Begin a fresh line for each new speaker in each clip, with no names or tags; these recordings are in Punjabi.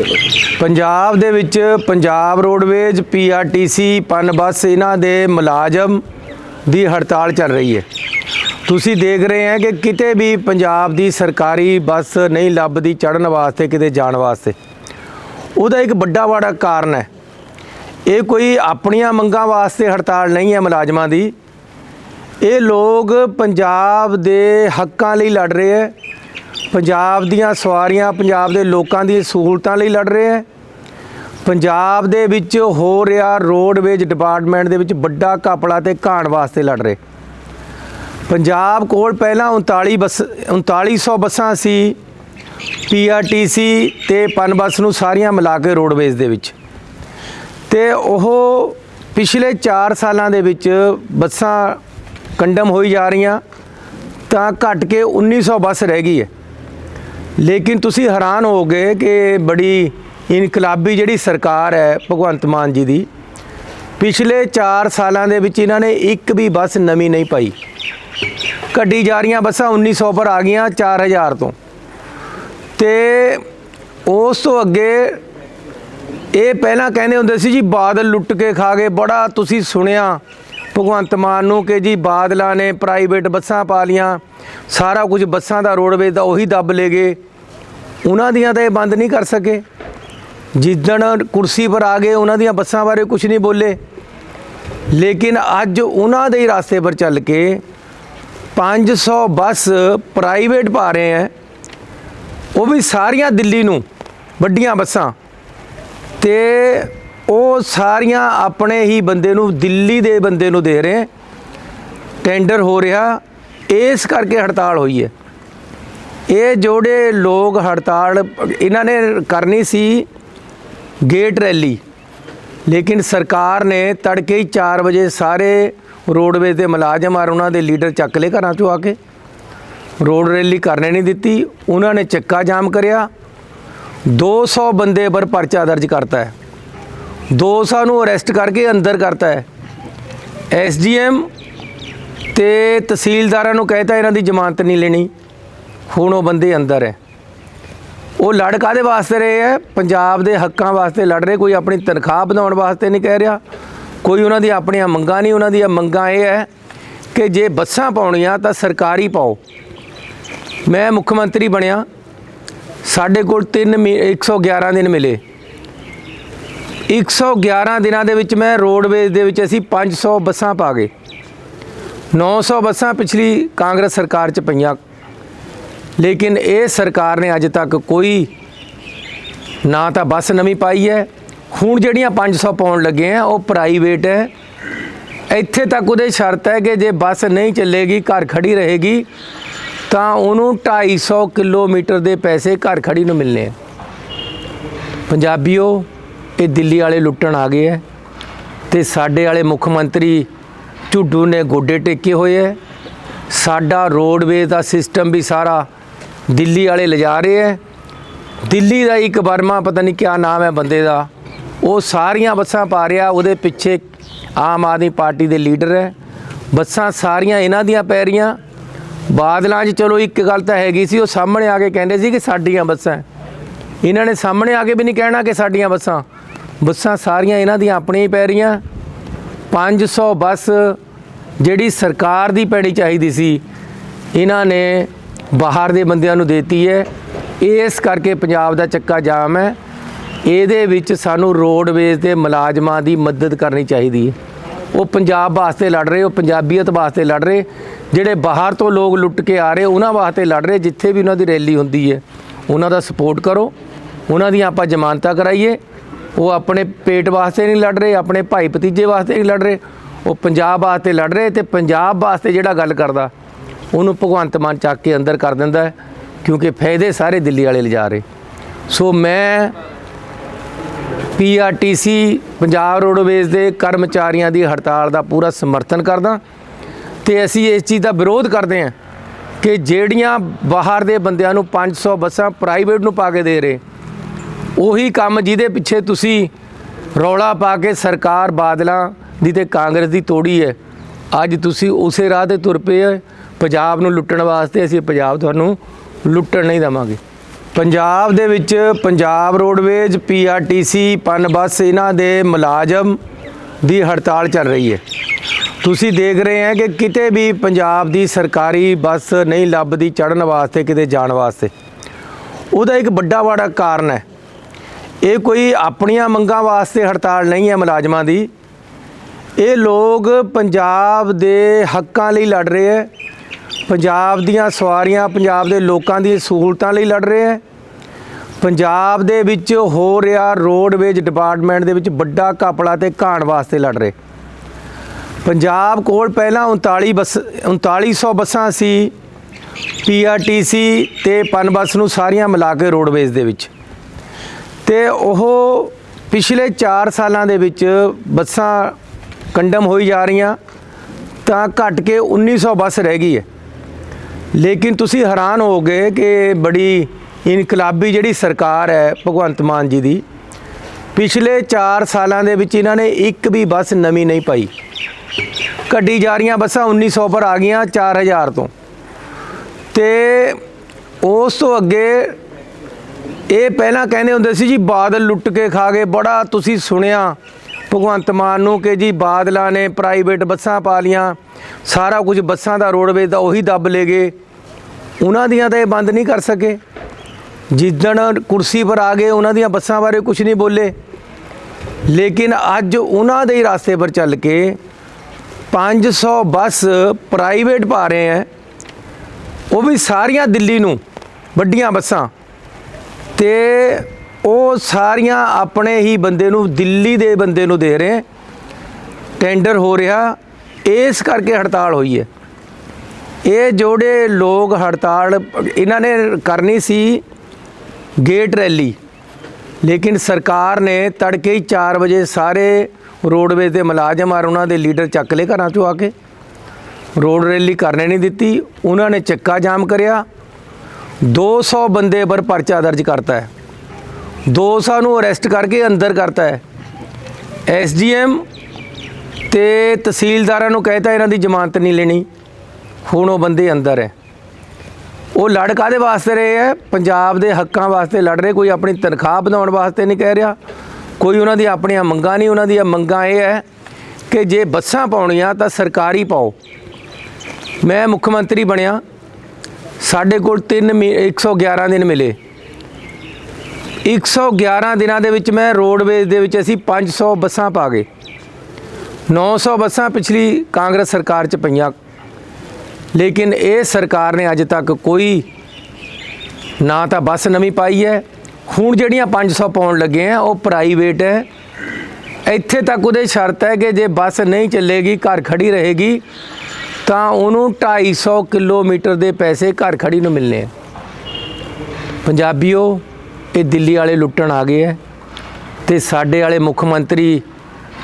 ਚਲੋ
ਪੰਜਾਬ ਦੇ ਵਿੱਚ ਪੰਜਾਬ ਰੋਡਵੇਜ਼ ਪੀਆਰਟੀਸੀ ਪਨ ਬੱਸ ਇਹਨਾਂ ਦੇ ਮੁਲਾਜ਼ਮ ਦੀ ਹੜਤਾਲ ਚੱਲ ਰਹੀ ਹੈ। ਤੁਸੀਂ ਦੇਖ ਰਹੇ ਹੋ ਕਿ ਕਿਤੇ ਵੀ ਪੰਜਾਬ ਦੀ ਸਰਕਾਰੀ ਬੱਸ ਨਹੀਂ ਲੱਭਦੀ ਚੜਨ ਵਾਸਤੇ, ਕਿਤੇ ਜਾਣ ਵਾਸਤੇ। ਉਹਦਾ ਇੱਕ ਵੱਡਾ ਵੱਡਾ ਕਾਰਨ ਹੈ। ਇਹ ਕੋਈ ਆਪਣੀਆਂ ਮੰਗਾਂ ਵਾਸਤੇ ਹੜਤਾਲ ਨਹੀਂ ਹੈ ਮੁਲਾਜ਼ਮਾਂ ਦੀ। ਇਹ ਲੋਕ ਪੰਜਾਬ ਦੇ ਹੱਕਾਂ ਲਈ ਲੜ ਰਹੇ ਹੈ। ਪੰਜਾਬ ਦੀਆਂ ਸਵਾਰੀਆਂ ਪੰਜਾਬ ਦੇ ਲੋਕਾਂ ਦੀ ਸਹੂਲਤਾਂ ਲਈ ਲੜ ਰਹੇ ਹੈ। ਪੰਜਾਬ ਦੇ ਵਿੱਚ ਹੋ ਰਿਹਾ ਰੋਡਵੇਜ ਡਿਪਾਰਟਮੈਂਟ ਦੇ ਵਿੱਚ ਵੱਡਾ ਘਪਲਾ ਤੇ ਘਾਣ ਵਾਸਤੇ ਲੜ ਰਹੇ। ਪੰਜਾਬ ਕੋਲ ਪਹਿਲਾਂ 39 ਬੱਸ 3900 ਬੱਸਾਂ ਸੀ। ਪੀਆਰਟੀਸੀ ਤੇ ਪਨ ਬੱਸ ਨੂੰ ਸਾਰੀਆਂ ਮਿਲਾ ਕੇ ਰੋਡਵੇਜ਼ ਦੇ ਵਿੱਚ। ਤੇ ਉਹ ਪਿਛਲੇ 4 ਸਾਲਾਂ ਦੇ ਵਿੱਚ ਬੱਸਾਂ ਕੰਡਮ ਹੋਈ ਜਾ ਰਹੀਆਂ, ਤਾਂ ਘਟ ਕੇ 1900 ਬੱਸ ਰਹਿ ਗਈ ਹੈ। ਲੇਕਿਨ ਤੁਸੀਂ ਹੈਰਾਨ ਹੋਗੇ ਕਿ ਬੜੀ ਇਨਕਲਾਬੀ ਜਿਹੜੀ ਸਰਕਾਰ ਹੈ ਭਗਵੰਤ ਮਾਨ ਜੀ ਦੀ, ਪਿਛਲੇ 4 ਸਾਲਾਂ ਦੇ ਵਿੱਚ ਇਹਨਾਂ ਨੇ ਇੱਕ ਵੀ ਬੱਸ ਨਵੀਂ ਨਹੀਂ ਪਾਈ। ਕੱਢੀ ਜਾ ਰਹੀਆਂ ਬੱਸਾਂ 1900 ਪਰ ਆ ਗਈਆਂ 4000 ਤੋਂ। ਤੇ ਉਸ ਤੋਂ ਅੱਗੇ ਇਹ ਪਹਿਲਾਂ ਕਹਿੰਦੇ ਹੁੰਦੇ ਸੀ ਜੀ, ਬਾਦਲ ਲੁੱਟ ਕੇ ਖਾ ਗਏ। ਬੜਾ ਤੁਸੀਂ ਸੁਣਿਆ ਭਗਵੰਤ ਮਾਨ ਨੂੰ ਕਿ ਜੀ ਬਾਦਲਾਂ ਨੇ ਪ੍ਰਾਈਵੇਟ ਬੱਸਾਂ ਪਾ ਲੀਆਂ, ਸਾਰਾ ਕੁਝ ਬੱਸਾਂ ਦਾ ਰੋਡਵੇਜ਼ ਦਾ ਉਹੀ ਦੱਬ ਲੈ ਗਏ। ਉਹਨਾਂ ਦੀਆਂ ਤਾਂ ਇਹ ਬੰਦ ਨਹੀਂ ਕਰ ਸਕੇ। ਜਿੱਦਣ ਕੁਰਸੀ ਪਰ ਆ ਗਏ, ਉਹਨਾਂ ਦੀਆਂ ਬੱਸਾਂ ਬਾਰੇ ਕੁਝ ਨਹੀਂ ਬੋਲੇ। ਲੇਕਿਨ ਅੱਜ ਉਹਨਾਂ ਦੇ ਹੀ ਰਾਸਤੇ ਪਰ ਚੱਲ ਕੇ 500 ਬੱਸ ਪ੍ਰਾਈਵੇਟ ਪਾ ਰਹੇ ਹੈ। ਉਹ ਵੀ ਸਾਰੀਆਂ ਦਿੱਲੀ ਨੂੰ, ਵੱਡੀਆਂ ਬੱਸਾਂ। ਤੇ ਉਹ ਸਾਰੀਆਂ ਆਪਣੇ ਹੀ ਬੰਦੇ ਨੂੰ, ਦਿੱਲੀ ਦੇ ਬੰਦੇ ਨੂੰ ਦੇ ਰਹੇ। ਟੈਂਡਰ ਹੋ ਰਿਹਾ, ਇਸ ਕਰਕੇ ਹੜਤਾਲ ਹੋਈ ਹੈ। ਇਹ ਜੋੜੇ ਲੋਕ ਹੜਤਾਲ ਇਹਨਾਂ ਨੇ ਕਰਨੀ ਸੀ ਗੇਟ ਰੈਲੀ। ਲੇਕਿਨ ਸਰਕਾਰ ਨੇ ਤੜਕੇ ਹੀ 4 ਵਜੇ ਸਾਰੇ ਰੋਡਵੇਜ਼ ਦੇ ਮੁਲਾਜ਼ਮ ਔਰ ਉਹਨਾਂ ਦੇ ਲੀਡਰ ਚੱਕ ਲਏ ਘਰਾਂ ਚੋਂ ਆ ਕੇ। ਰੋਡ ਰੈਲੀ ਕਰਨੇ ਨਹੀਂ ਦਿੱਤੀ, ਉਹਨਾਂ ਨੇ ਚੱਕਾ ਜਾਮ ਕਰਿਆ। 200 ਬੰਦੇ ਪਰ ਪਰਚਾ ਦਰਜ ਕਰਤਾ ਹੈ। 200 ਨੂੰ ਅਰੈਸਟ ਕਰਕੇ ਅੰਦਰ ਕਰਤਾ ਹੈ। ਐਸਡੀਐਮ ਤੇ ਤਹਿਸੀਲਦਾਰਾਂ ਨੂੰ ਕਹਿਤਾ ਇਹਨਾਂ ਦੀ ਜ਼ਮਾਨਤ ਨਹੀਂ ਲੈਣੀ। ਹੁਣ ਉਹ ਬੰਦੇ ਅੰਦਰ ਹੈ। ਉਹ ਲੜ ਕਾਹਦੇ ਵਾਸਤੇ ਰਹੇ ਹੈ? ਪੰਜਾਬ ਦੇ ਹੱਕਾਂ ਵਾਸਤੇ ਲੜ ਰਹੇ, ਕੋਈ ਆਪਣੀ ਤਨਖਾਹ ਵਧਾਉਣ ਵਾਸਤੇ ਨਹੀਂ ਕਹਿ ਰਿਹਾ। ਕੋਈ ਉਹਨਾਂ ਦੀ ਆਪਣੀਆਂ ਮੰਗਾਂ ਨਹੀਂ, ਉਹਨਾਂ ਦੀਆਂ ਮੰਗਾਂ ਇਹ ਹੈ ਕਿ ਜੇ ਬੱਸਾਂ ਪਾਉਣੀਆਂ ਤਾਂ ਸਰਕਾਰੀ ਪਾਓ। ਮੈਂ ਮੁੱਖ ਮੰਤਰੀ ਬਣਿਆ। ਸਾਡੇ ਕੋਲ 3 111 ਦਿਨ ਮਿਲੇ। 111 ਦਿਨਾਂ ਦੇ ਵਿੱਚ ਮੈਂ ਰੋਡਵੇਜ਼ ਦੇ ਵਿੱਚ ਅਸੀਂ 500 ਬੱਸਾਂ ਪਾ ਗਏ। 900 ਬੱਸਾਂ ਪਿਛਲੀ ਕਾਂਗਰਸ ਸਰਕਾਰ 'ਚ ਪਈਆਂ। ਲੇਕਿਨ ਇਹ ਸਰਕਾਰ ਨੇ ਅੱਜ ਤੱਕ ਕੋਈ ਨਾ ਤਾਂ ਬੱਸ ਨਵੀਂ ਪਾਈ ਹੈ। ਹੁਣ ਜਿਹੜੀਆਂ 500 ਪਾਉਣ ਲੱਗੇ ਆ, ਉਹ ਪ੍ਰਾਈਵੇਟ ਹੈ। ਇੱਥੇ ਤੱਕ ਉਹਦੇ ਸ਼ਰਤ ਹੈ ਕਿ ਜੇ ਬੱਸ ਨਹੀਂ ਚੱਲੇਗੀ, ਘਰ ਖੜੀ ਰਹੇਗੀ, ਤਾਂ ਉਹਨੂੰ 250 ਕਿਲੋਮੀਟਰ ਦੇ ਪੈਸੇ ਘਰ ਖੜੀ ਨੂੰ ਮਿਲਨੇ ਆ। ਪੰਜਾਬੀਓ, ਇਹ ਦਿੱਲੀ ਵਾਲੇ ਲੁੱਟਣ ਆ ਗਏ ਹੈ ਤੇ ਸਾਡੇ ਵਾਲੇ ਮੁੱਖ ਮੰਤਰੀ ਝੁੱਡੂ ਨੇ ਗੋਡੇ ਟੇਕੇ ਹੋਏ ਹੈ ਸਾਡਾ ਰੋਡਵੇ ਦਾ ਸਿਸਟਮ ਵੀ ਸਾਰਾ ਦਿੱਲੀ ਵਾਲੇ ਲਿਜਾ ਰਹੇ ਹੈ ਦਿੱਲੀ ਦਾ ਇੱਕ ਵਰਮਾ, ਪਤਾ ਨਹੀਂ ਕਿਆ ਨਾਮ ਹੈ ਬੰਦੇ ਦਾ। ਉਹ ਸਾਰੀਆਂ ਬੱਸਾਂ ਪਾ ਰਿਹਾ, ਉਹਦੇ ਪਿੱਛੇ ਆਮ ਆਦਮੀ ਪਾਰਟੀ ਦੇ ਲੀਡਰ ਹੈ ਬੱਸਾਂ ਸਾਰੀਆਂ ਇਹਨਾਂ ਦੀਆਂ ਪੈ ਰਹੀਆਂ। ਬਾਦਲਾਂ 'ਚ ਚਲੋ ਇੱਕ ਗੱਲ ਤਾਂ ਹੈਗੀ ਸੀ, ਉਹ ਸਾਹਮਣੇ ਆ ਕੇ ਕਹਿੰਦੇ ਸੀ ਕਿ ਸਾਡੀਆਂ ਬੱਸਾਂ ਇਹਨਾਂ ਨੇ ਸਾਹਮਣੇ ਆ ਕੇ ਵੀ ਨਹੀਂ ਕਹਿਣਾ ਕਿ ਸਾਡੀਆਂ ਬੱਸਾਂ। ਬੱਸਾਂ ਸਾਰੀਆਂ ਇਹਨਾਂ ਦੀਆਂ ਆਪਣੀਆਂ ਹੀ ਪੈ ਰਹੀਆਂ। 500 ਬੱਸ ਜਿਹੜੀ ਸਰਕਾਰ ਦੀ ਪੈੜੀ ਚਾਹੀਦੀ ਸੀ, ਇਹਨਾਂ ਨੇ ਬਾਹਰ ਦੇ ਬੰਦਿਆਂ ਨੂੰ ਦੇਤੀ ਹੈ। ਇਸ ਕਰਕੇ ਪੰਜਾਬ ਦਾ ਚੱਕਾ ਜਾਮ ਹੈ। ਇਹਦੇ ਵਿੱਚ ਸਾਨੂੰ ਰੋਡਵੇਜ਼ ਦੇ ਮੁਲਾਜ਼ਮਾਂ ਦੀ ਮਦਦ ਕਰਨੀ ਚਾਹੀਦੀ ਹੈ। ਉਹ ਪੰਜਾਬ ਵਾਸਤੇ ਲੜ ਰਹੇ, ਉਹ ਪੰਜਾਬੀਅਤ ਵਾਸਤੇ ਲੜ ਰਹੇ। ਜਿਹੜੇ ਬਾਹਰ ਤੋਂ ਲੋਕ ਲੁੱਟ ਕੇ ਆ ਰਹੇ, ਉਹਨਾਂ ਵਾਸਤੇ ਲੜ ਰਹੇ, ਜਿੱਥੇ ਵੀ ਉਹਨਾਂ ਦੀ ਰੈਲੀ ਹੁੰਦੀ ਹੈ। ਉਹਨਾਂ ਦਾ ਸਪੋਰਟ ਕਰੋ। ਉਹਨਾਂ ਦੀਆਂ ਆਪਾਂ ਜ਼ਮਾਨਤਾਂ ਕਰਾਈਏ। ਉਹ ਆਪਣੇ ਪੇਟ ਵਾਸਤੇ ਨਹੀਂ ਲੜ ਰਹੇ, ਆਪਣੇ ਭਾਈ ਭਤੀਜੇ ਵਾਸਤੇ ਨਹੀਂ ਲੜ ਰਹੇ। ਉਹ ਪੰਜਾਬ ਵਾਸਤੇ ਲੜ ਰਹੇ ਤੇ ਪੰਜਾਬ ਵਾਸਤੇ ਜਿਹੜਾ ਗੱਲ ਕਰਦਾ ਉਹਨੂੰ ਭਗਵੰਤ ਮਾਨ ਚੱਕ ਕੇ ਅੰਦਰ ਕਰ ਦਿੰਦਾ ਹੈ, ਕਿਉਂਕਿ ਫਾਇਦੇ ਸਾਰੇ ਦਿੱਲੀ ਵਾਲੇ ਲਿਜਾ ਰਹੇ। ਸੋ ਮੈਂ ਪੀਆਰਟੀਸੀ ਪੰਜਾਬ ਰੋਡਵੇਜ਼ ਦੇ ਕਰਮਚਾਰੀਆਂ ਦੀ ਹੜਤਾਲ ਦਾ ਪੂਰਾ ਸਮਰਥਨ ਕਰਦਾ ਤੇ ਅਸੀਂ ਇਸ ਚੀਜ਼ ਦਾ ਵਿਰੋਧ ਕਰਦੇ ਹਾਂ ਕਿ ਜਿਹੜੀਆਂ ਬਾਹਰ ਦੇ ਬੰਦਿਆਂ ਨੂੰ 500 ਬੱਸਾਂ ਪ੍ਰਾਈਵੇਟ ਨੂੰ ਪਾ ਕੇ ਦੇ ਰਹੇ, ਉਹੀ ਕੰਮ ਜਿਹਦੇ ਪਿੱਛੇ ਤੁਸੀਂ ਰੌਲਾ ਪਾ ਕੇ ਸਰਕਾਰ ਬਾਦਲਾਂ ਦੀ ਤੇ ਕਾਂਗਰਸ ਦੀ ਤੋੜੀ ਹੈ। ਅੱਜ ਤੁਸੀਂ ਉਸੇ ਰਾਹ ਤੇ ਤੁਰ ਪਏ ਹੋ ਪੰਜਾਬ ਨੂੰ ਲੁੱਟਣ ਵਾਸਤੇ ਅਸੀਂ ਪੰਜਾਬ ਤੁਹਾਨੂੰ ਲੁੱਟਣ ਨਹੀਂ ਦੇਵਾਂਗੇ। ਪੰਜਾਬ ਦੇ ਵਿੱਚ ਪੰਜਾਬ ਰੋਡਵੇਜ਼, ਪੀਆਰਟੀਸੀ, ਪਨ ਬੱਸ ਇਹਨਾਂ ਦੇ ਮੁਲਾਜ਼ਮ ਦੀ ਹੜਤਾਲ ਚੱਲ ਰਹੀ ਹੈ। ਤੁਸੀਂ ਦੇਖ ਰਹੇ ਹੋ ਕਿ ਕਿਤੇ ਵੀ ਪੰਜਾਬ ਦੀ ਸਰਕਾਰੀ ਬੱਸ ਨਹੀਂ ਲੱਭਦੀ ਚੜਨ ਵਾਸਤੇ, ਕਿਤੇ ਜਾਣ ਵਾਸਤੇ। ਉਹਦਾ ਇੱਕ ਵੱਡਾ ਵੱਡਾ ਕਾਰਨ ਹੈ। ਇਹ ਕੋਈ ਆਪਣੀਆਂ ਮੰਗਾਂ ਵਾਸਤੇ ਹੜਤਾਲ ਨਹੀਂ ਹੈ ਮੁਲਾਜ਼ਮਾਂ ਦੀ। ਇਹ ਲੋਕ ਪੰਜਾਬ ਦੇ ਹੱਕਾਂ ਲਈ ਲੜ ਰਹੇ ਹੈ। ਪੰਜਾਬ ਦੀਆਂ ਸਵਾਰੀਆਂ ਪੰਜਾਬ ਦੇ ਲੋਕਾਂ ਦੀ ਸਹੂਲਤਾਂ ਲਈ ਲੜ ਰਹੇ ਹੈ। ਪੰਜਾਬ ਦੇ ਵਿੱਚ ਹੋ ਰਿਹਾ ਰੋਡਵੇਜ ਡਿਪਾਰਟਮੈਂਟ ਦੇ ਵਿੱਚ ਵੱਡਾ ਘਪਲਾ ਤੇ ਘਾਣ ਵਾਸਤੇ ਲੜ ਰਹੇ। ਪੰਜਾਬ ਕੋਲ ਪਹਿਲਾਂ 39 ਬੱਸ 3900 ਬੱਸਾਂ ਸੀ। ਪੀਆਰਟੀਸੀ ਤੇ ਪਨ ਬੱਸ ਨੂੰ ਸਾਰੀਆਂ ਮਿਲਾ ਕੇ ਰੋਡਵੇਜ਼ ਦੇ ਵਿੱਚ। ਤੇ ਉਹ ਪਿਛਲੇ 4 ਸਾਲਾਂ ਦੇ ਵਿੱਚ ਬੱਸਾਂ ਕੰਡਮ ਹੋਈ ਜਾ ਰਹੀਆਂ, ਤਾਂ ਘਟ ਕੇ 1900 ਬੱਸ ਰਹਿ ਗਈ ਹੈ। ਲੇਕਿਨ ਤੁਸੀਂ ਹੈਰਾਨ ਹੋਗੇ ਕਿ ਬੜੀ ਇਨਕਲਾਬੀ ਜਿਹੜੀ ਸਰਕਾਰ ਹੈ ਭਗਵੰਤ ਮਾਨ ਜੀ ਦੀ, ਪਿਛਲੇ 4 ਸਾਲਾਂ ਦੇ ਵਿੱਚ ਇਹਨਾਂ ਨੇ ਇੱਕ ਵੀ ਬੱਸ ਨਵੀਂ ਨਹੀਂ ਪਾਈ। ਕੱਢੀ ਜਾ ਰਹੀਆਂ ਬੱਸਾਂ 1900 ਪਰ ਆ ਗਈਆਂ 4000 ਤੋਂ। ਤੇ ਉਸ ਤੋਂ ਅੱਗੇ ਇਹ ਪਹਿਲਾਂ ਕਹਿੰਦੇ ਹੁੰਦੇ ਸੀ ਜੀ, ਬਾਦਲ ਲੁੱਟ ਕੇ ਖਾ ਗਏ, ਬੜਾ ਤੁਸੀਂ ਸੁਣਿਆ ਭਗਵੰਤ ਮਾਨ ਨੂੰ ਕਿ ਜੀ ਬਾਦਲਾਂ ਨੇ ਪ੍ਰਾਈਵੇਟ ਬੱਸਾਂ ਪਾ ਲੀਆਂ, ਸਾਰਾ ਕੁਝ ਬੱਸਾਂ ਦਾ ਰੋਡਵੇਜ਼ ਦਾ ਉਹੀ ਦੱਬ ਲੈ ਗਏ। ਉਹਨਾਂ ਦੀਆਂ ਤਾਂ ਇਹ ਬੰਦ ਨਹੀਂ ਕਰ ਸਕੇ। ਜਿੱਦਣ ਕੁਰਸੀ ਪਰ ਆ ਗਏ, ਉਹਨਾਂ ਦੀਆਂ ਬੱਸਾਂ ਬਾਰੇ ਕੁਝ ਨਹੀਂ ਬੋਲੇ। ਲੇਕਿਨ ਅੱਜ ਉਹਨਾਂ ਦੇ ਹੀ ਰਾਸਤੇ ਪਰ ਚੱਲ ਕੇ 500 ਬੱਸ ਪ੍ਰਾਈਵੇਟ ਪਾ ਰਹੇ ਹੈ। ਉਹ ਵੀ ਸਾਰੀਆਂ ਦਿੱਲੀ ਨੂੰ ਵੱਡੀਆਂ ਬੱਸਾਂ। ਤੇ ਉਹ ਸਾਰੀਆਂ ਆਪਣੇ ਹੀ ਬੰਦੇ ਨੂੰ, ਦਿੱਲੀ ਦੇ ਬੰਦੇ ਨੂੰ ਦੇ ਰਹੇ ਟੈਂਡਰ ਹੋ ਰਿਹਾ, ਇਸ ਕਰਕੇ ਹੜਤਾਲ ਹੋਈ ਹੈ। ਇਹ ਜੋੜੇ ਲੋਕ ਹੜਤਾਲ, ਇਹਨਾਂ ਨੇ ਕਰਨੀ ਸੀ ਗੇਟ ਰੈਲੀ, ਲੇਕਿਨ ਸਰਕਾਰ ਨੇ ਤੜਕੇ ਹੀ 4 ਵਜੇ ਸਾਰੇ ਰੋਡਵੇਜ਼ ਦੇ ਮੁਲਾਜ਼ਮ ਔਰ ਉਹਨਾਂ ਦੇ ਲੀਡਰ ਚੱਕ ਲਏ ਘਰਾਂ ਚੋਂ ਆ ਕੇ। ਰੋਡ ਰੈਲੀ ਕਰਨੇ ਨਹੀਂ ਦਿੱਤੀ, ਉਹਨਾਂ ਨੇ ਚੱਕਾ ਜਾਮ ਕਰਿਆ। 200 ਬੰਦੇ ਪਰ ਪਰਚਾ ਦਰਜ ਕਰਤਾ ਹੈ। 200 ਨੂੰ ਅਰੈਸਟ ਕਰਕੇ ਅੰਦਰ ਕਰਤਾ ਹੈ। ਐਸਡੀਐਮ ਤੇ ਤਹਿਸੀਲਦਾਰਾਂ ਨੂੰ ਕਹਿਤਾ ਇਹਨਾਂ ਦੀ ਜ਼ਮਾਨਤ ਨਹੀਂ ਲੈਣੀ। ਹੁਣ ਉਹ ਬੰਦੇ ਅੰਦਰ ਹੈ। ਉਹ ਲੜ ਕਾਹਦੇ ਵਾਸਤੇ ਰਹੇ ਹੈ? ਪੰਜਾਬ ਦੇ ਹੱਕਾਂ ਵਾਸਤੇ ਲੜ ਰਹੇ, ਕੋਈ ਆਪਣੀ ਤਨਖਾਹ ਵਧਾਉਣ ਵਾਸਤੇ ਨਹੀਂ ਕਹਿ ਰਿਹਾ। ਕੋਈ ਉਹਨਾਂ ਦੀ ਆਪਣੀਆਂ ਮੰਗਾਂ ਨਹੀਂ, ਉਹਨਾਂ ਦੀਆਂ ਮੰਗਾਂ ਇਹ ਹੈ ਕਿ ਜੇ ਬੱਸਾਂ ਪਾਉਣੀਆਂ ਤਾਂ ਸਰਕਾਰੀ ਪਾਓ। ਮੈਂ ਮੁੱਖ ਮੰਤਰੀ ਬਣਿਆ। ਸਾਡੇ ਕੋਲ 3 111 ਦਿਨ ਮਿਲੇ। 111 ਦਿਨਾਂ ਦੇ ਵਿੱਚ ਮੈਂ ਰੋਡਵੇਜ਼ ਦੇ ਵਿੱਚ ਅਸੀਂ 500 ਬੱਸਾਂ ਪਾ ਗਏ। 900 ਬੱਸਾਂ ਪਿਛਲੀ ਕਾਂਗਰਸ ਸਰਕਾਰ ਚ ਪਈਆਂ। ਲੇਕਿਨ ਇਹ ਸਰਕਾਰ ਨੇ ਅੱਜ ਤੱਕ ਕੋਈ ਨਾ ਤਾਂ ਬੱਸ ਨਵੀਂ ਪਾਈ ਹੈ। ਹੁਣ ਜਿਹੜੀਆਂ 500 ਪਾਉਣ ਲੱਗੇ ਆ, ਉਹ ਪ੍ਰਾਈਵੇਟ ਹੈ। ਇੱਥੇ ਤੱਕ ਉਹਦੇ ਸ਼ਰਤ ਹੈ ਕਿ ਜੇ ਬੱਸ ਨਹੀਂ ਚੱਲੇਗੀ, ਘਰ ਖੜੀ ਰਹੇਗੀ, ਤਾਂ ਉਹਨੂੰ 250 ਕਿਲੋਮੀਟਰ ਦੇ ਪੈਸੇ ਘਰ ਖੜੀ ਨੂੰ ਮਿਲਨੇ ਆ। ਪੰਜਾਬੀਓ ਇਹ ਦਿੱਲੀ ਵਾਲੇ ਲੁੱਟਣ ਆ ਗਏ ਹੈ ਤੇ ਸਾਡੇ ਵਾਲੇ ਮੁੱਖ ਮੰਤਰੀ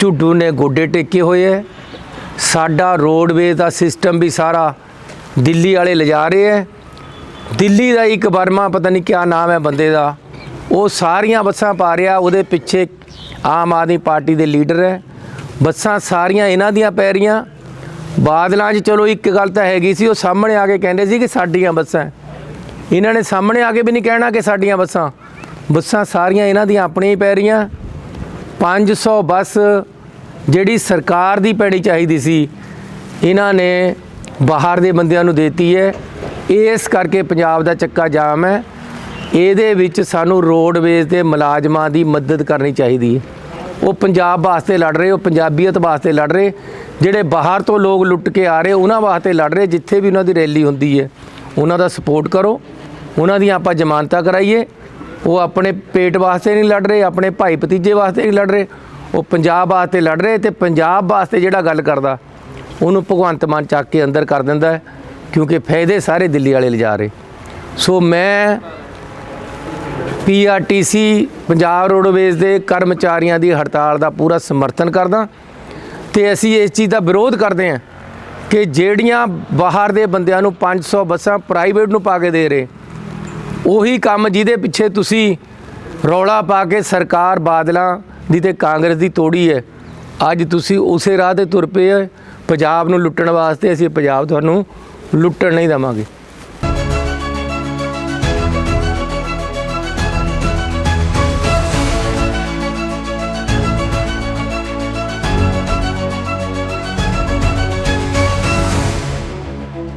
ਝੁੱਡੂ ਨੇ ਗੋਡੇ ਟੇਕੇ ਹੋਏ ਹੈ। ਸਾਡਾ ਰੋਡਵੇ ਦਾ ਸਿਸਟਮ ਵੀ ਸਾਰਾ ਦਿੱਲੀ ਵਾਲੇ ਲਿਜਾ ਰਹੇ ਹੈ। ਦਿੱਲੀ ਦਾ ਇੱਕ ਵਰਮਾ ਪਤਾ ਨਹੀਂ ਕਿਆ ਨਾਮ ਹੈ ਬੰਦੇ ਦਾ। ਉਹ ਸਾਰੀਆਂ ਬੱਸਾਂ ਪਾ ਰਿਹਾ, ਉਹਦੇ ਪਿੱਛੇ ਆਮ ਆਦਮੀ ਪਾਰਟੀ ਦੇ ਲੀਡਰ ਹੈ। ਬੱਸਾਂ ਸਾਰੀਆਂ ਇਹਨਾਂ ਦੀਆਂ ਪੈ ਰਹੀਆਂ। ਬਾਦਲਾਂ 'ਚ ਚਲੋ ਇੱਕ ਗੱਲ ਤਾਂ ਹੈਗੀ ਸੀ, ਉਹ ਸਾਹਮਣੇ ਆ ਕੇ ਕਹਿੰਦੇ ਸੀ ਕਿ ਸਾਡੀਆਂ ਬੱਸਾਂ ਇਹਨਾਂ ਨੇ ਸਾਹਮਣੇ ਆ ਕੇ ਵੀ ਨਹੀਂ ਕਹਿਣਾ ਕਿ ਸਾਡੀਆਂ ਬੱਸਾਂ। ਬੱਸਾਂ ਸਾਰੀਆਂ ਇਹਨਾਂ ਦੀਆਂ ਆਪਣੀਆਂ ਹੀ ਪੈ ਰਹੀਆਂ। 500 ਬੱਸ ਜਿਹੜੀ ਸਰਕਾਰ ਦੀ ਪੈਣੀ ਚਾਹੀਦੀ ਸੀ, ਇਹਨਾਂ ਨੇ ਬਾਹਰ ਦੇ ਬੰਦਿਆਂ ਨੂੰ ਦਿੱਤੀ ਹੈ। ਇਸ ਕਰਕੇ ਪੰਜਾਬ ਦਾ ਚੱਕਾ ਜਾਮ ਹੈ। ਇਹਦੇ ਵਿੱਚ ਸਾਨੂੰ ਰੋਡਵੇਜ਼ ਦੇ ਮੁਲਾਜ਼ਮਾਂ ਦੀ ਮਦਦ ਕਰਨੀ ਚਾਹੀਦੀ ਹੈ। ਉਹ ਪੰਜਾਬ ਵਾਸਤੇ ਲੜ ਰਹੇ, ਉਹ ਪੰਜਾਬੀਅਤ ਵਾਸਤੇ ਲੜ ਰਹੇ। ਜਿਹੜੇ ਬਾਹਰ ਤੋਂ ਲੋਕ ਲੁੱਟ ਕੇ ਆ ਰਹੇ, ਉਹਨਾਂ ਵਾਸਤੇ ਲੜ ਰਹੇ। ਜਿੱਥੇ ਵੀ ਉਹਨਾਂ ਦੀ ਰੈਲੀ ਹੁੰਦੀ ਹੈ, ਉਹਨਾਂ ਦਾ ਸਪੋਰਟ ਕਰੋ। ਉਹਨਾਂ ਦੀਆਂ ਆਪਾਂ ਜ਼ਮਾਨਤਾਂ ਕਰਾਈਏ। ਉਹ ਆਪਣੇ ਪੇਟ ਵਾਸਤੇ ਨਹੀਂ ਲੜ ਰਹੇ, ਆਪਣੇ ਭਾਈ ਭਤੀਜੇ ਵਾਸਤੇ ਨਹੀਂ ਲੜ ਰਹੇ, ਉਹ ਪੰਜਾਬ ਵਾਸਤੇ ਲੜ ਰਹੇ ਤੇ ਪੰਜਾਬ ਵਾਸਤੇ ਜਿਹੜਾ ਗੱਲ ਕਰਦਾ, ਉਹਨੂੰ ਭਗਵੰਤ ਮਾਨ ਚੱਕ ਕੇ ਅੰਦਰ ਕਰ ਦਿੰਦਾ ਕਿਉਂਕਿ ਫਾਇਦੇ ਸਾਰੇ ਦਿੱਲੀ ਵਾਲੇ ਲਿਜਾ ਰਹੇ। ਸੋ ਮੈਂ ਪੀਆਰਟੀਸੀ ਪੰਜਾਬ ਰੋਡਵੇਜ਼ ਦੇ ਕਰਮਚਾਰੀਆਂ ਦੀ ਹੜਤਾਲ ਦਾ ਪੂਰਾ ਸਮਰਥਨ ਕਰਦਾ, ਤੇ ਅਸੀਂ ਇਸ ਚੀਜ਼ ਦਾ ਵਿਰੋਧ ਕਰਦੇ ਹਾਂ ਕਿ ਜਿਹੜੀਆਂ ਬਾਹਰ ਦੇ ਬੰਦਿਆਂ ਨੂੰ 500 ਬੱਸਾਂ ਪ੍ਰਾਈਵੇਟ ਨੂੰ ਪਾ ਕੇ ਦੇ ਰਹੇ ਉਹੀ ਕੰਮ ਜਿਹਦੇ ਪਿੱਛੇ ਤੁਸੀਂ ਰੌਲਾ ਪਾ ਕੇ ਸਰਕਾਰ ਬਾਦਲਾਂ ਦੀ ਤੇ ਕਾਂਗਰਸ ਦੀ ਤੋੜੀ ਹੈ। ਅੱਜ ਤੁਸੀਂ ਉਸੇ ਰਾਹ ਤੇ ਤੁਰ ਪਏ ਹੋ। ਪੰਜਾਬ ਨੂੰ ਲੁੱਟਣ ਵਾਸਤੇ ਅਸੀਂ ਪੰਜਾਬ ਤੁਹਾਨੂੰ ਲੁੱਟਣ ਨਹੀਂ ਦੇਵਾਂਗੇ।